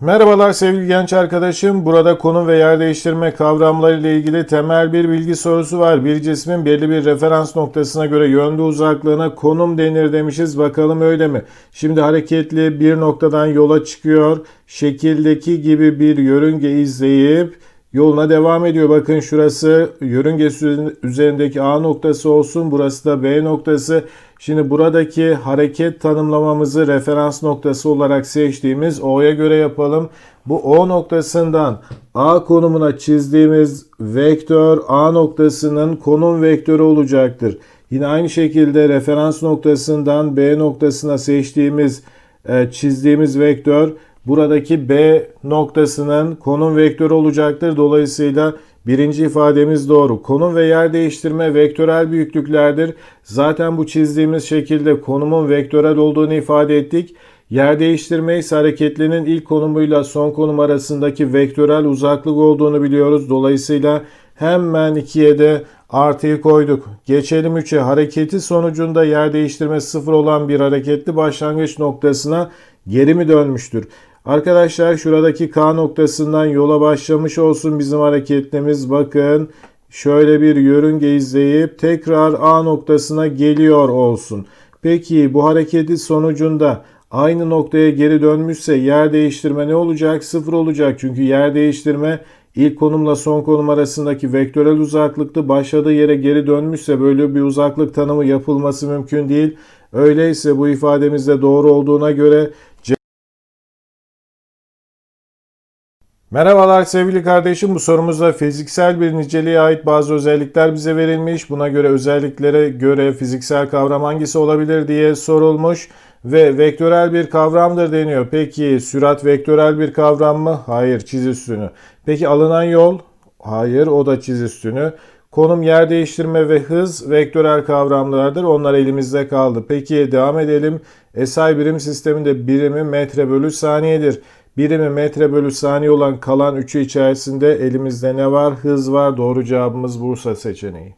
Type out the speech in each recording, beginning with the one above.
Merhabalar sevgili genç arkadaşım. Burada konum ve yer değiştirme kavramları ile ilgili temel bir bilgi sorusu var. Bir cismin belli bir referans noktasına göre yönlü uzaklığına konum denir demişiz. Bakalım öyle mi? Şimdi hareketli bir noktadan yola çıkıyor. Şekildeki gibi bir yörünge izleyip yoluna devam ediyor. Bakın şurası yörünge üzerindeki A noktası olsun. Burası da B noktası. Şimdi buradaki hareket tanımlamamızı referans noktası olarak seçtiğimiz O'ya göre yapalım. Bu O noktasından A konumuna çizdiğimiz vektör A noktasının konum vektörü olacaktır. Yine aynı şekilde referans noktasından B noktasına seçtiğimiz e, çizdiğimiz vektör buradaki B noktasının konum vektörü olacaktır. Dolayısıyla birinci ifademiz doğru. Konum ve yer değiştirme vektörel büyüklüklerdir. Zaten bu çizdiğimiz şekilde konumun vektörel olduğunu ifade ettik. Yer değiştirme ise hareketlinin ilk konumuyla son konum arasındaki vektörel uzaklık olduğunu biliyoruz. Dolayısıyla hemen 2'ye de artıyı koyduk. Geçelim 3'e. Hareketi sonucunda yer değiştirme sıfır olan bir hareketli başlangıç noktasına geri mi dönmüştür? Arkadaşlar şuradaki K noktasından yola başlamış olsun bizim hareketimiz. Bakın şöyle bir yörünge izleyip tekrar A noktasına geliyor olsun. Peki bu hareketi sonucunda aynı noktaya geri dönmüşse yer değiştirme ne olacak? Sıfır olacak. Çünkü yer değiştirme ilk konumla son konum arasındaki vektörel uzaklıkta başladığı yere geri dönmüşse böyle bir uzaklık tanımı yapılması mümkün değil. Öyleyse bu ifademizde doğru olduğuna göre Merhabalar sevgili kardeşim. Bu sorumuzda fiziksel bir niceliğe ait bazı özellikler bize verilmiş. Buna göre özelliklere göre fiziksel kavram hangisi olabilir diye sorulmuş ve vektörel bir kavramdır deniyor. Peki sürat vektörel bir kavram mı? Hayır, çiz üstünü. Peki alınan yol? Hayır, o da çiz üstünü. Konum, yer değiştirme ve hız vektörel kavramlardır. Onlar elimizde kaldı. Peki devam edelim. SI birim sisteminde birimi metre bölü saniyedir. Birimi metre bölü saniye olan kalan üçü içerisinde elimizde ne var? Hız var. Doğru cevabımız Bursa seçeneği.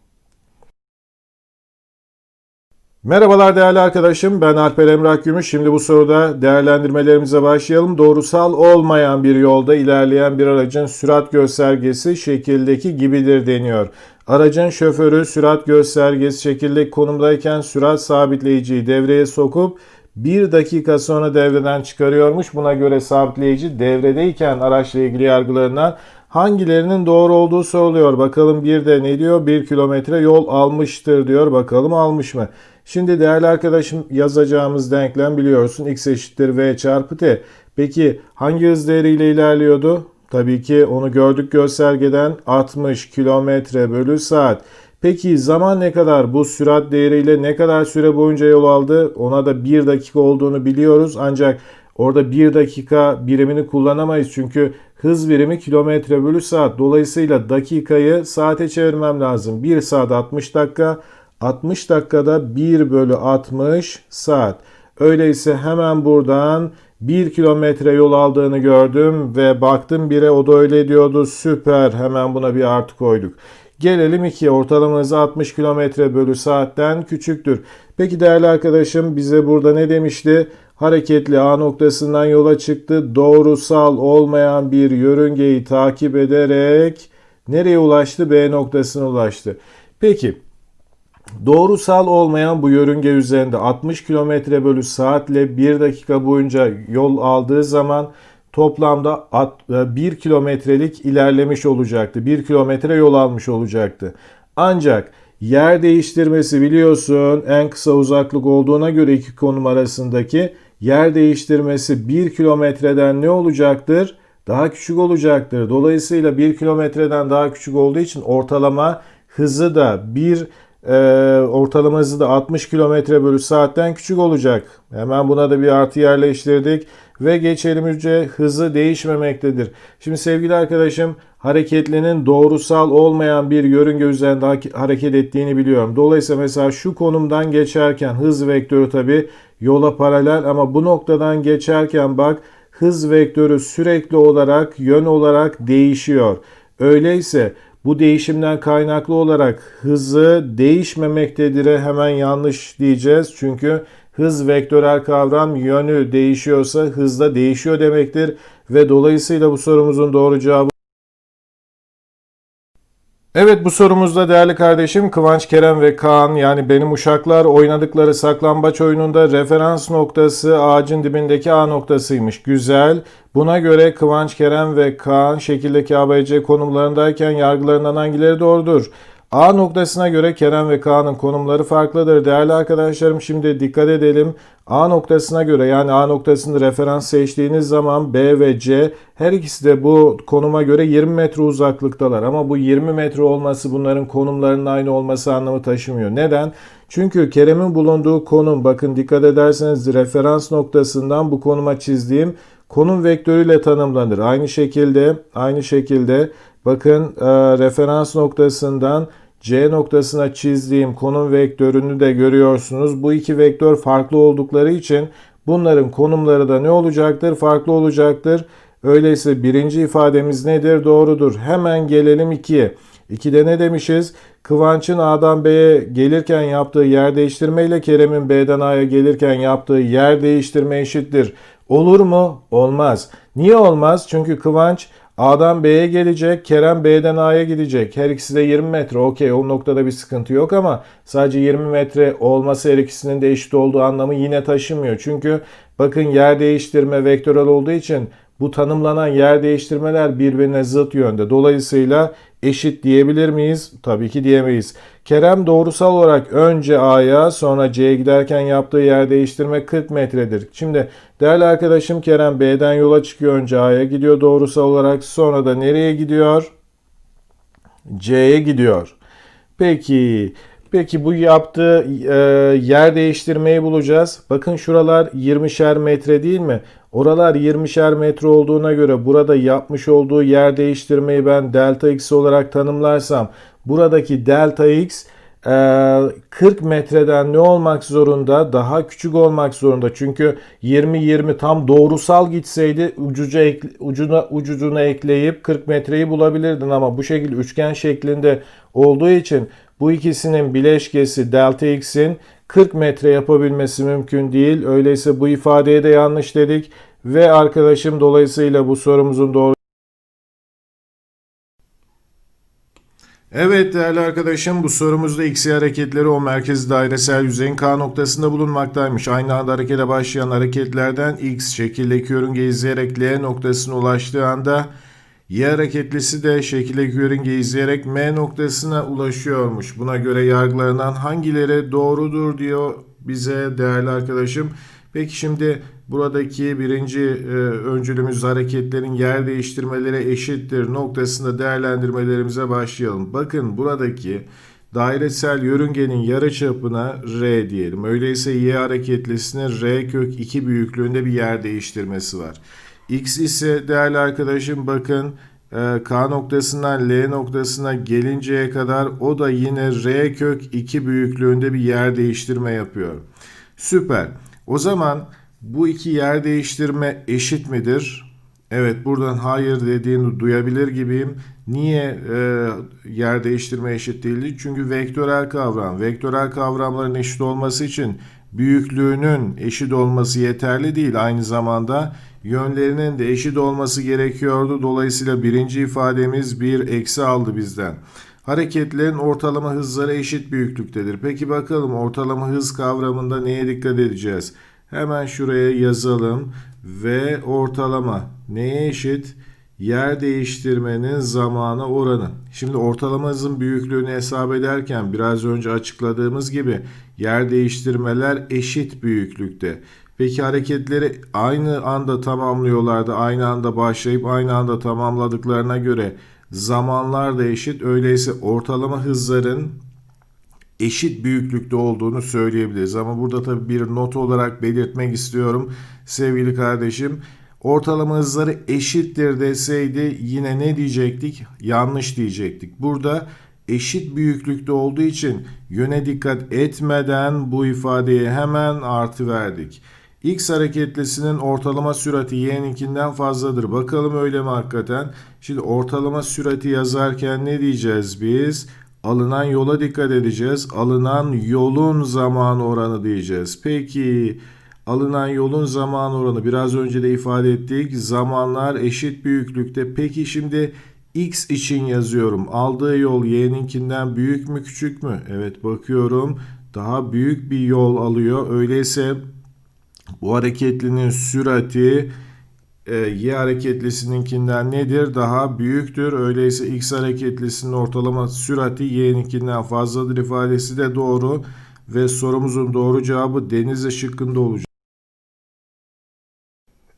Merhabalar değerli arkadaşım. Ben Alper Emrah Gümüş. Şimdi bu soruda değerlendirmelerimize başlayalım. Doğrusal olmayan bir yolda ilerleyen bir aracın sürat göstergesi şekildeki gibidir deniyor. Aracın şoförü sürat göstergesi şekildeki konumdayken sürat sabitleyiciyi devreye sokup bir dakika sonra devreden çıkarıyormuş. Buna göre sabitleyici devredeyken araçla ilgili yargılarından hangilerinin doğru olduğu soruluyor. Bakalım bir de ne diyor? 1 kilometre yol almıştır diyor. Bakalım almış mı? Şimdi değerli arkadaşım yazacağımız denklem biliyorsun. x eşittir v çarpı t. Peki hangi hız değeriyle ilerliyordu? Tabii ki onu gördük göstergeden 60 kilometre bölü saat. Peki zaman ne kadar? Bu sürat değeriyle ne kadar süre boyunca yol aldı? Ona da 1 dakika olduğunu biliyoruz. Ancak orada 1 dakika birimini kullanamayız. Çünkü hız birimi kilometre bölü saat. Dolayısıyla dakikayı saate çevirmem lazım. 1 saat 60 dakika. 60 dakikada 1 bölü 60 saat. Öyleyse hemen buradan 1 kilometre yol aldığını gördüm ve baktım 1'e o da öyle diyordu. Süper hemen buna bir artı koyduk. Gelelim 2'ye. Ortalama hızı 60 km bölü saatten küçüktür. Peki değerli arkadaşım bize burada ne demişti? Hareketli A noktasından yola çıktı. Doğrusal olmayan bir yörüngeyi takip ederek nereye ulaştı? B noktasına ulaştı. Peki doğrusal olmayan bu yörünge üzerinde 60 km bölü saatle 1 dakika boyunca yol aldığı zaman toplamda 1 e, kilometrelik ilerlemiş olacaktı. 1 kilometre yol almış olacaktı. Ancak yer değiştirmesi biliyorsun en kısa uzaklık olduğuna göre iki konum arasındaki yer değiştirmesi 1 kilometreden ne olacaktır? Daha küçük olacaktır. Dolayısıyla 1 kilometreden daha küçük olduğu için ortalama hızı da 1 e, ortalama hızı da 60 km bölü saatten küçük olacak. Hemen buna da bir artı yerleştirdik ve geçelim hücre hızı değişmemektedir. Şimdi sevgili arkadaşım hareketlinin doğrusal olmayan bir yörünge üzerinde hareket ettiğini biliyorum. Dolayısıyla mesela şu konumdan geçerken hız vektörü tabi yola paralel ama bu noktadan geçerken bak hız vektörü sürekli olarak yön olarak değişiyor. Öyleyse Bu değişimden kaynaklı olarak hızı değişmemektedir'e hemen yanlış diyeceğiz. Çünkü hız vektörel kavram yönü değişiyorsa hızda değişiyor demektir. Ve dolayısıyla bu sorumuzun doğru cevabı Evet bu sorumuzda değerli kardeşim Kıvanç Kerem ve Kaan yani benim uşaklar oynadıkları saklambaç oyununda referans noktası ağacın dibindeki A noktasıymış. Güzel. Buna göre Kıvanç Kerem ve Kaan şekildeki ABC konumlarındayken yargılarından hangileri doğrudur? A noktasına göre Kerem ve Kaan'ın konumları farklıdır. Değerli arkadaşlarım şimdi dikkat edelim. A noktasına göre yani A noktasını referans seçtiğiniz zaman B ve C her ikisi de bu konuma göre 20 metre uzaklıktalar. Ama bu 20 metre olması bunların konumlarının aynı olması anlamı taşımıyor. Neden? Çünkü Kerem'in bulunduğu konum bakın dikkat ederseniz referans noktasından bu konuma çizdiğim konum vektörüyle tanımlanır. Aynı şekilde aynı şekilde bakın e, referans noktasından C noktasına çizdiğim konum vektörünü de görüyorsunuz. Bu iki vektör farklı oldukları için bunların konumları da ne olacaktır? Farklı olacaktır. Öyleyse birinci ifademiz nedir? Doğrudur. Hemen gelelim 2'ye. 2'de ne demişiz? Kıvanç'ın A'dan B'ye gelirken yaptığı yer değiştirme ile Kerem'in B'den A'ya gelirken yaptığı yer değiştirme eşittir. Olur mu? Olmaz. Niye olmaz? Çünkü Kıvanç A'dan B'ye gelecek, Kerem B'den A'ya gidecek. Her ikisi de 20 metre. Okey o noktada bir sıkıntı yok ama sadece 20 metre olması her ikisinin de eşit olduğu anlamı yine taşımıyor. Çünkü bakın yer değiştirme vektörel olduğu için bu tanımlanan yer değiştirmeler birbirine zıt yönde. Dolayısıyla eşit diyebilir miyiz? Tabii ki diyemeyiz. Kerem doğrusal olarak önce A'ya sonra C'ye giderken yaptığı yer değiştirme 40 metredir. Şimdi değerli arkadaşım Kerem B'den yola çıkıyor önce A'ya gidiyor doğrusal olarak sonra da nereye gidiyor? C'ye gidiyor. Peki Peki bu yaptığı e, yer değiştirmeyi bulacağız. Bakın şuralar 20'şer metre değil mi? Oralar 20'şer metre olduğuna göre burada yapmış olduğu yer değiştirmeyi ben delta x olarak tanımlarsam buradaki delta x 40 metreden ne olmak zorunda? Daha küçük olmak zorunda. Çünkü 20-20 tam doğrusal gitseydi ucuca ekle, ucuna, ucucuna ekleyip 40 metreyi bulabilirdin ama bu şekilde üçgen şeklinde olduğu için bu ikisinin bileşkesi delta x'in 40 metre yapabilmesi mümkün değil. Öyleyse bu ifadeye de yanlış dedik ve arkadaşım dolayısıyla bu sorumuzun doğru Evet değerli arkadaşım bu sorumuzda x hareketleri o merkez dairesel yüzeyin K noktasında bulunmaktaymış. Aynı anda harekete başlayan hareketlerden x şekildeki yörünge izleyerek L noktasına ulaştığı anda y hareketlisi de şekildeki yörünge izleyerek M noktasına ulaşıyormuş. Buna göre yargılarından hangileri doğrudur diyor bize değerli arkadaşım. Peki şimdi buradaki birinci e, öncülümüz hareketlerin yer değiştirmeleri eşittir noktasında değerlendirmelerimize başlayalım. Bakın buradaki dairesel yörüngenin yarıçapına R diyelim. Öyleyse y hareketlisinin R kök 2 büyüklüğünde bir yer değiştirmesi var. X ise değerli arkadaşım bakın e, K noktasından L noktasına gelinceye kadar o da yine R kök 2 büyüklüğünde bir yer değiştirme yapıyor. Süper. O zaman bu iki yer değiştirme eşit midir? Evet buradan hayır dediğini duyabilir gibiyim. Niye e, yer değiştirme eşit değildi? Çünkü vektörel kavram. Vektörel kavramların eşit olması için büyüklüğünün eşit olması yeterli değil. Aynı zamanda yönlerinin de eşit olması gerekiyordu. Dolayısıyla birinci ifademiz bir eksi aldı bizden. Hareketlerin ortalama hızları eşit büyüklüktedir. Peki bakalım ortalama hız kavramında neye dikkat edeceğiz? Hemen şuraya yazalım ve ortalama neye eşit? Yer değiştirmenin zamana oranı. Şimdi ortalama hızın büyüklüğünü hesap ederken biraz önce açıkladığımız gibi yer değiştirmeler eşit büyüklükte. Peki hareketleri aynı anda tamamlıyorlardı. Aynı anda başlayıp aynı anda tamamladıklarına göre zamanlar da eşit. Öyleyse ortalama hızların eşit büyüklükte olduğunu söyleyebiliriz. Ama burada tabii bir not olarak belirtmek istiyorum sevgili kardeşim. Ortalama hızları eşittir deseydi yine ne diyecektik? Yanlış diyecektik. Burada eşit büyüklükte olduğu için yöne dikkat etmeden bu ifadeye hemen artı verdik. X hareketlisinin ortalama sürati y'ninkinden fazladır. Bakalım öyle mi hakikaten? Şimdi ortalama sürati yazarken ne diyeceğiz biz? Alınan yola dikkat edeceğiz. Alınan yolun zaman oranı diyeceğiz. Peki alınan yolun zaman oranı biraz önce de ifade ettik. Zamanlar eşit büyüklükte. Peki şimdi x için yazıyorum. Aldığı yol y'ninkinden büyük mü küçük mü? Evet bakıyorum. Daha büyük bir yol alıyor. Öyleyse bu hareketlinin sürati e, y hareketlisininkinden nedir? Daha büyüktür. Öyleyse x hareketlisinin ortalama sürati y'ninkinden fazladır ifadesi de doğru. Ve sorumuzun doğru cevabı Denizli şıkkında olacak.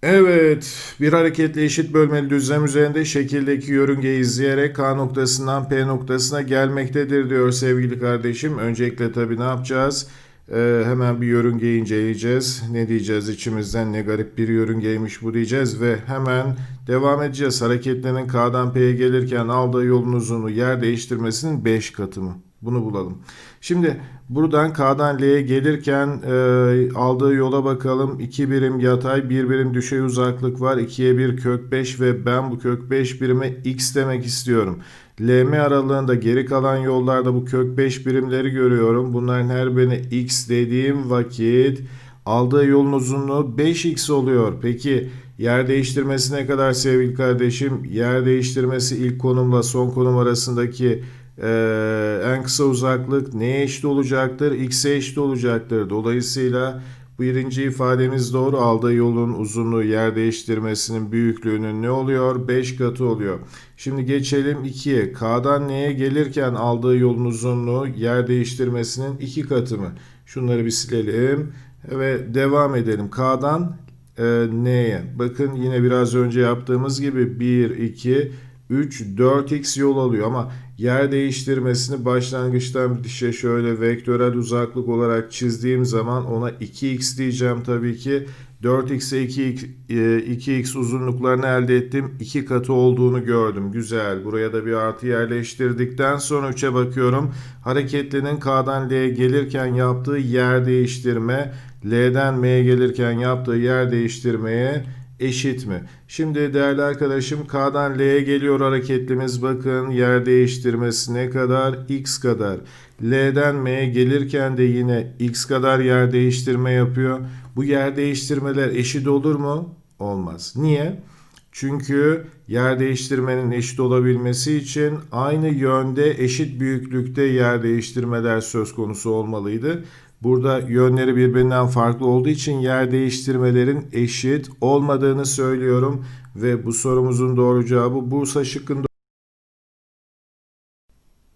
Evet, bir hareketli eşit bölmeli düzlem üzerinde şekildeki yörüngeyi izleyerek K noktasından P noktasına gelmektedir diyor sevgili kardeşim. Öncelikle tabii ne yapacağız? Ee, hemen bir yörüngeyi inceleyeceğiz. Ne diyeceğiz içimizden ne garip bir yörüngeymiş bu diyeceğiz ve hemen devam edeceğiz. Hareketlerin K'dan P'ye gelirken aldığı yolun uzunluğu yer değiştirmesinin 5 katı mı? Bunu bulalım. Şimdi buradan K'dan L'ye gelirken e, aldığı yola bakalım. 2 birim yatay, 1 birim düşey uzaklık var. 2'ye 1 kök 5 ve ben bu kök 5 birime x demek istiyorum. LM aralığında geri kalan yollarda bu kök 5 birimleri görüyorum. Bunların her birine x dediğim vakit aldığı yolun uzunluğu 5x oluyor. Peki yer değiştirmesi ne kadar sevgili kardeşim? Yer değiştirmesi ilk konumla son konum arasındaki ee, en kısa uzaklık neye eşit olacaktır? X'e eşit olacaktır. Dolayısıyla birinci ifademiz doğru. Aldığı yolun uzunluğu yer değiştirmesinin büyüklüğünün ne oluyor? 5 katı oluyor. Şimdi geçelim 2'ye. K'dan N'ye gelirken aldığı yolun uzunluğu yer değiştirmesinin 2 katı mı? Şunları bir silelim ve devam edelim. K'dan e, N'ye. Bakın yine biraz önce yaptığımız gibi 1, 2, 3, 4x yol alıyor ama yer değiştirmesini başlangıçtan bitişe şöyle vektörel uzaklık olarak çizdiğim zaman ona 2x diyeceğim tabii ki. 4x'e 2x, 2x uzunluklarını elde ettim. 2 katı olduğunu gördüm. Güzel. Buraya da bir artı yerleştirdikten sonra 3'e bakıyorum. Hareketlinin K'dan L'ye gelirken yaptığı yer değiştirme, L'den M'ye gelirken yaptığı yer değiştirmeye eşit mi? Şimdi değerli arkadaşım K'dan L'ye geliyor hareketlimiz. Bakın yer değiştirmesi ne kadar? X kadar. L'den M'ye gelirken de yine X kadar yer değiştirme yapıyor. Bu yer değiştirmeler eşit olur mu? Olmaz. Niye? Çünkü yer değiştirmenin eşit olabilmesi için aynı yönde eşit büyüklükte yer değiştirmeler söz konusu olmalıydı. Burada yönleri birbirinden farklı olduğu için yer değiştirmelerin eşit olmadığını söylüyorum ve bu sorumuzun doğru cevabı Bursa şıkkında.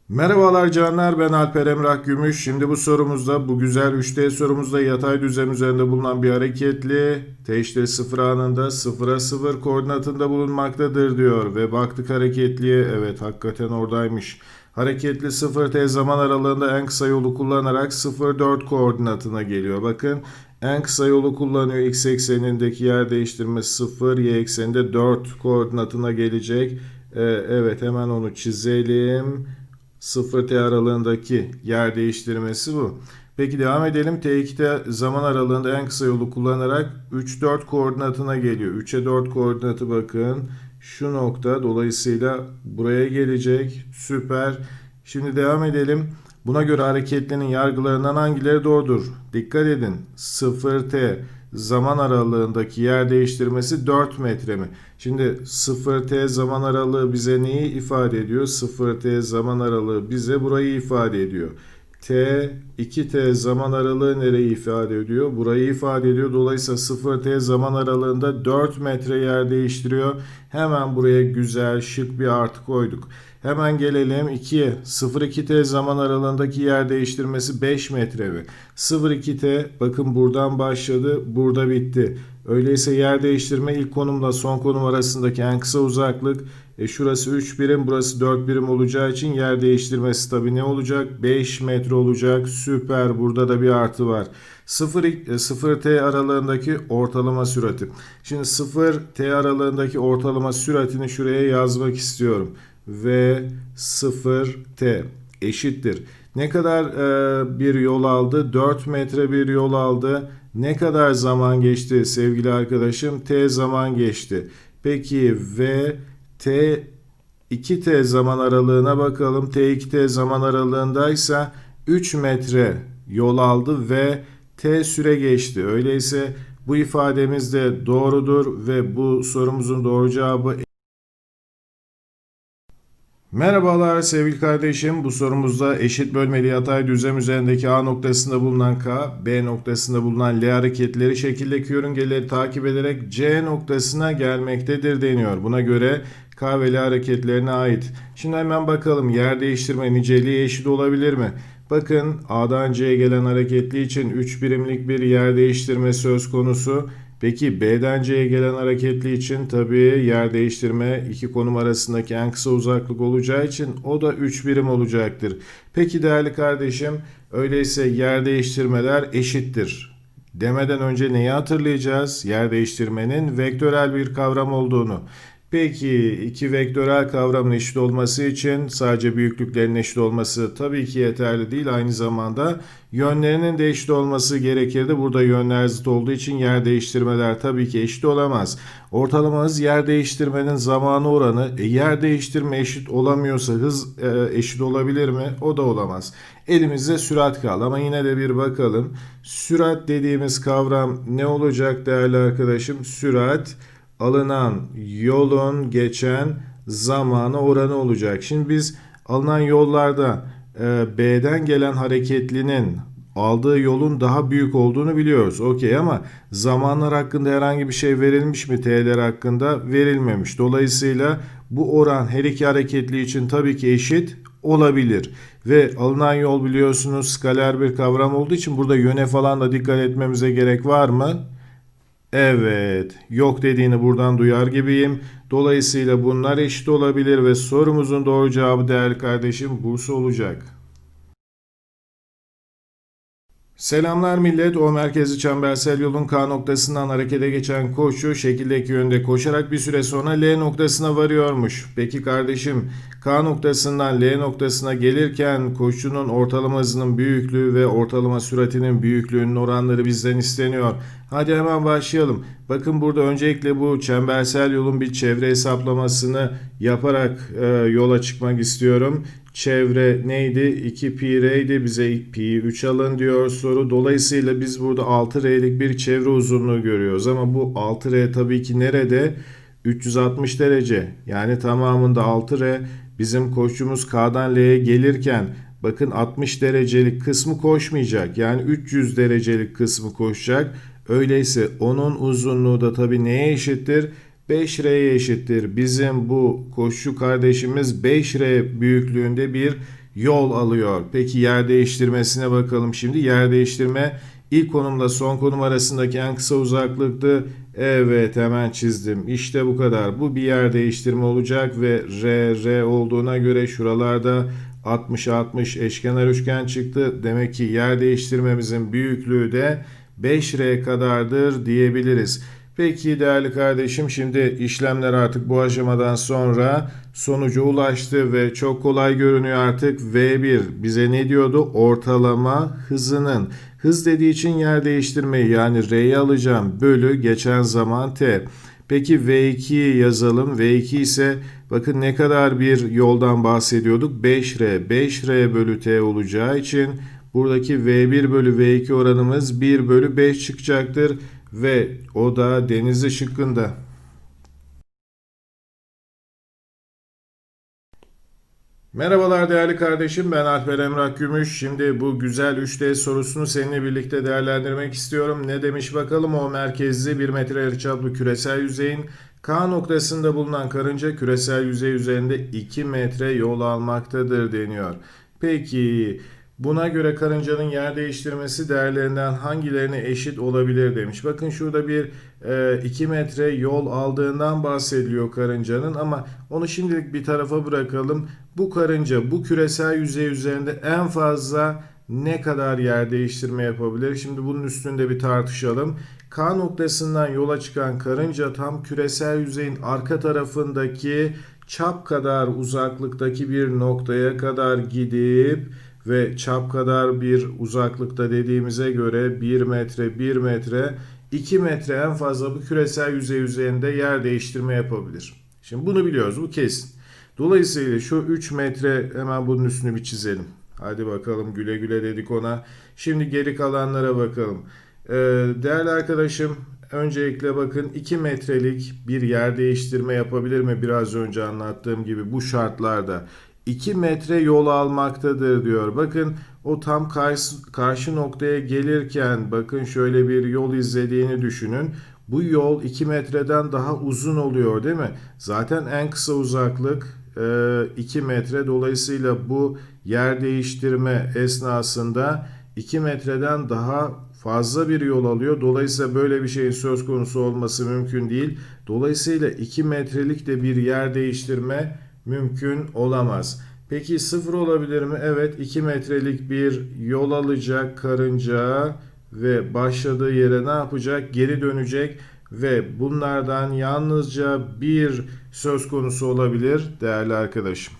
Merhabalar canlar ben Alper Emrah Gümüş. Şimdi bu sorumuzda bu güzel 3D sorumuzda yatay düzlem üzerinde bulunan bir hareketli t eşittir 0 anında 0'a 0 koordinatında bulunmaktadır diyor. Ve baktık hareketliye evet hakikaten oradaymış. Hareketli 0t zaman aralığında en kısa yolu kullanarak 0,4 koordinatına geliyor. Bakın en kısa yolu kullanıyor. X eksenindeki yer değiştirme 0, y ekseninde 4 koordinatına gelecek. Ee, evet hemen onu çizelim. 0t aralığındaki yer değiştirmesi bu. Peki devam edelim. T2'te zaman aralığında en kısa yolu kullanarak 3-4 koordinatına geliyor. 3'e 4 koordinatı bakın şu nokta dolayısıyla buraya gelecek. Süper. Şimdi devam edelim. Buna göre hareketlinin yargılarından hangileri doğrudur? Dikkat edin. 0t zaman aralığındaki yer değiştirmesi 4 metre mi? Şimdi 0t zaman aralığı bize neyi ifade ediyor? 0t zaman aralığı bize burayı ifade ediyor. T, 2T zaman aralığı nereyi ifade ediyor? Burayı ifade ediyor. Dolayısıyla 0T zaman aralığında 4 metre yer değiştiriyor. Hemen buraya güzel şık bir artı koyduk. Hemen gelelim 2'ye. 0-2T zaman aralığındaki yer değiştirmesi 5 metre mi? 0-2T bakın buradan başladı, burada bitti. Öyleyse yer değiştirme ilk konumla son konum arasındaki en kısa uzaklık e şurası 3 birim burası 4 birim olacağı için yer değiştirmesi tabi ne olacak? 5 metre olacak. Süper burada da bir artı var. 0, 0 e, t aralarındaki ortalama sürati. Şimdi 0 t aralarındaki ortalama süratini şuraya yazmak istiyorum. Ve 0 t eşittir. Ne kadar e, bir yol aldı? 4 metre bir yol aldı. Ne kadar zaman geçti sevgili arkadaşım? T zaman geçti. Peki V T2T zaman aralığına bakalım. T2T zaman aralığındaysa 3 metre yol aldı ve T süre geçti. Öyleyse bu ifademiz de doğrudur ve bu sorumuzun doğru cevabı e- Merhabalar sevgili kardeşim. Bu sorumuzda eşit bölmeli yatay düzlem üzerindeki A noktasında bulunan K, B noktasında bulunan L hareketleri şekildeki yörüngeleri takip ederek C noktasına gelmektedir deniyor. Buna göre K ve L hareketlerine ait. Şimdi hemen bakalım yer değiştirme niceliği eşit olabilir mi? Bakın A'dan C'ye gelen hareketli için 3 birimlik bir yer değiştirme söz konusu. Peki B'den C'ye gelen hareketli için tabii yer değiştirme iki konum arasındaki en kısa uzaklık olacağı için o da 3 birim olacaktır. Peki değerli kardeşim öyleyse yer değiştirmeler eşittir. Demeden önce neyi hatırlayacağız? Yer değiştirmenin vektörel bir kavram olduğunu. Peki iki vektörel kavramın eşit olması için sadece büyüklüklerin eşit olması tabii ki yeterli değil. Aynı zamanda yönlerinin de eşit olması gerekirdi. Burada yönler zıt olduğu için yer değiştirmeler tabii ki eşit olamaz. Ortalamamız yer değiştirmenin zamanı oranı. E, yer değiştirme eşit olamıyorsa hız e, eşit olabilir mi? O da olamaz. Elimizde sürat kaldı ama yine de bir bakalım. Sürat dediğimiz kavram ne olacak değerli arkadaşım? Sürat alınan yolun geçen zamanı oranı olacak. Şimdi biz alınan yollarda e, B'den gelen hareketlinin aldığı yolun daha büyük olduğunu biliyoruz. Okey ama zamanlar hakkında herhangi bir şey verilmiş mi T'ler hakkında? Verilmemiş. Dolayısıyla bu oran her iki hareketli için tabii ki eşit olabilir. Ve alınan yol biliyorsunuz skaler bir kavram olduğu için burada yöne falan da dikkat etmemize gerek var mı? Evet, yok dediğini buradan duyar gibiyim. Dolayısıyla bunlar eşit olabilir ve sorumuzun doğru cevabı değerli kardeşim Bursa olacak. Selamlar millet. O merkezi çembersel yolun K noktasından harekete geçen koşu şekildeki yönde koşarak bir süre sonra L noktasına varıyormuş. Peki kardeşim K noktasından L noktasına gelirken koşunun ortalama hızının büyüklüğü ve ortalama süratinin büyüklüğünün oranları bizden isteniyor. Hadi hemen başlayalım. Bakın burada öncelikle bu çembersel yolun bir çevre hesaplamasını yaparak e, yola çıkmak istiyorum. Çevre neydi? 2 pi r'ydi. Bize pi 3 alın diyor soru. Dolayısıyla biz burada 6 r'lik bir çevre uzunluğu görüyoruz. Ama bu 6 r tabii ki nerede? 360 derece. Yani tamamında 6 r bizim koşumuz K'dan L'ye gelirken bakın 60 derecelik kısmı koşmayacak. Yani 300 derecelik kısmı koşacak. Öyleyse onun uzunluğu da tabii neye eşittir? 5R'ye eşittir. Bizim bu koşu kardeşimiz 5R büyüklüğünde bir yol alıyor. Peki yer değiştirmesine bakalım şimdi. Yer değiştirme ilk konumla son konum arasındaki en kısa uzaklıktı. Evet hemen çizdim. İşte bu kadar. Bu bir yer değiştirme olacak ve R, R olduğuna göre şuralarda 60-60 eşkenar üçgen çıktı. Demek ki yer değiştirmemizin büyüklüğü de 5R kadardır diyebiliriz. Peki değerli kardeşim şimdi işlemler artık bu aşamadan sonra sonuca ulaştı ve çok kolay görünüyor artık V1 bize ne diyordu? Ortalama hızının. Hız dediği için yer değiştirmeyi yani R'yi alacağım bölü geçen zaman T. Peki V2'yi yazalım. V2 ise bakın ne kadar bir yoldan bahsediyorduk? 5R. 5R bölü T olacağı için buradaki V1 bölü V2 oranımız 1 bölü 5 çıkacaktır ve o da Denizli şıkkında. Merhabalar değerli kardeşim ben Alper Emrah Gümüş. Şimdi bu güzel 3D sorusunu seninle birlikte değerlendirmek istiyorum. Ne demiş bakalım o merkezli 1 metre yarıçaplı küresel yüzeyin K noktasında bulunan karınca küresel yüzey üzerinde 2 metre yol almaktadır deniyor. Peki Buna göre karıncanın yer değiştirmesi değerlerinden hangilerine eşit olabilir demiş. Bakın şurada bir 2 e, metre yol aldığından bahsediliyor karıncanın ama onu şimdilik bir tarafa bırakalım. Bu karınca bu küresel yüzey üzerinde en fazla ne kadar yer değiştirme yapabilir? Şimdi bunun üstünde bir tartışalım. K noktasından yola çıkan karınca tam küresel yüzeyin arka tarafındaki çap kadar uzaklıktaki bir noktaya kadar gidip ve çap kadar bir uzaklıkta dediğimize göre 1 metre 1 metre 2 metre en fazla bu küresel yüzey üzerinde yer değiştirme yapabilir. Şimdi bunu biliyoruz bu kesin. Dolayısıyla şu 3 metre hemen bunun üstünü bir çizelim. Hadi bakalım güle güle dedik ona. Şimdi geri kalanlara bakalım. Ee, değerli arkadaşım öncelikle bakın 2 metrelik bir yer değiştirme yapabilir mi? Biraz önce anlattığım gibi bu şartlarda 2 metre yol almaktadır diyor. Bakın o tam karşı, karşı noktaya gelirken bakın şöyle bir yol izlediğini düşünün. Bu yol 2 metreden daha uzun oluyor değil mi? Zaten en kısa uzaklık 2 metre. Dolayısıyla bu yer değiştirme esnasında 2 metreden daha fazla bir yol alıyor. Dolayısıyla böyle bir şeyin söz konusu olması mümkün değil. Dolayısıyla 2 metrelik de bir yer değiştirme mümkün olamaz. Peki sıfır olabilir mi? Evet 2 metrelik bir yol alacak karınca ve başladığı yere ne yapacak? Geri dönecek ve bunlardan yalnızca bir söz konusu olabilir değerli arkadaşım.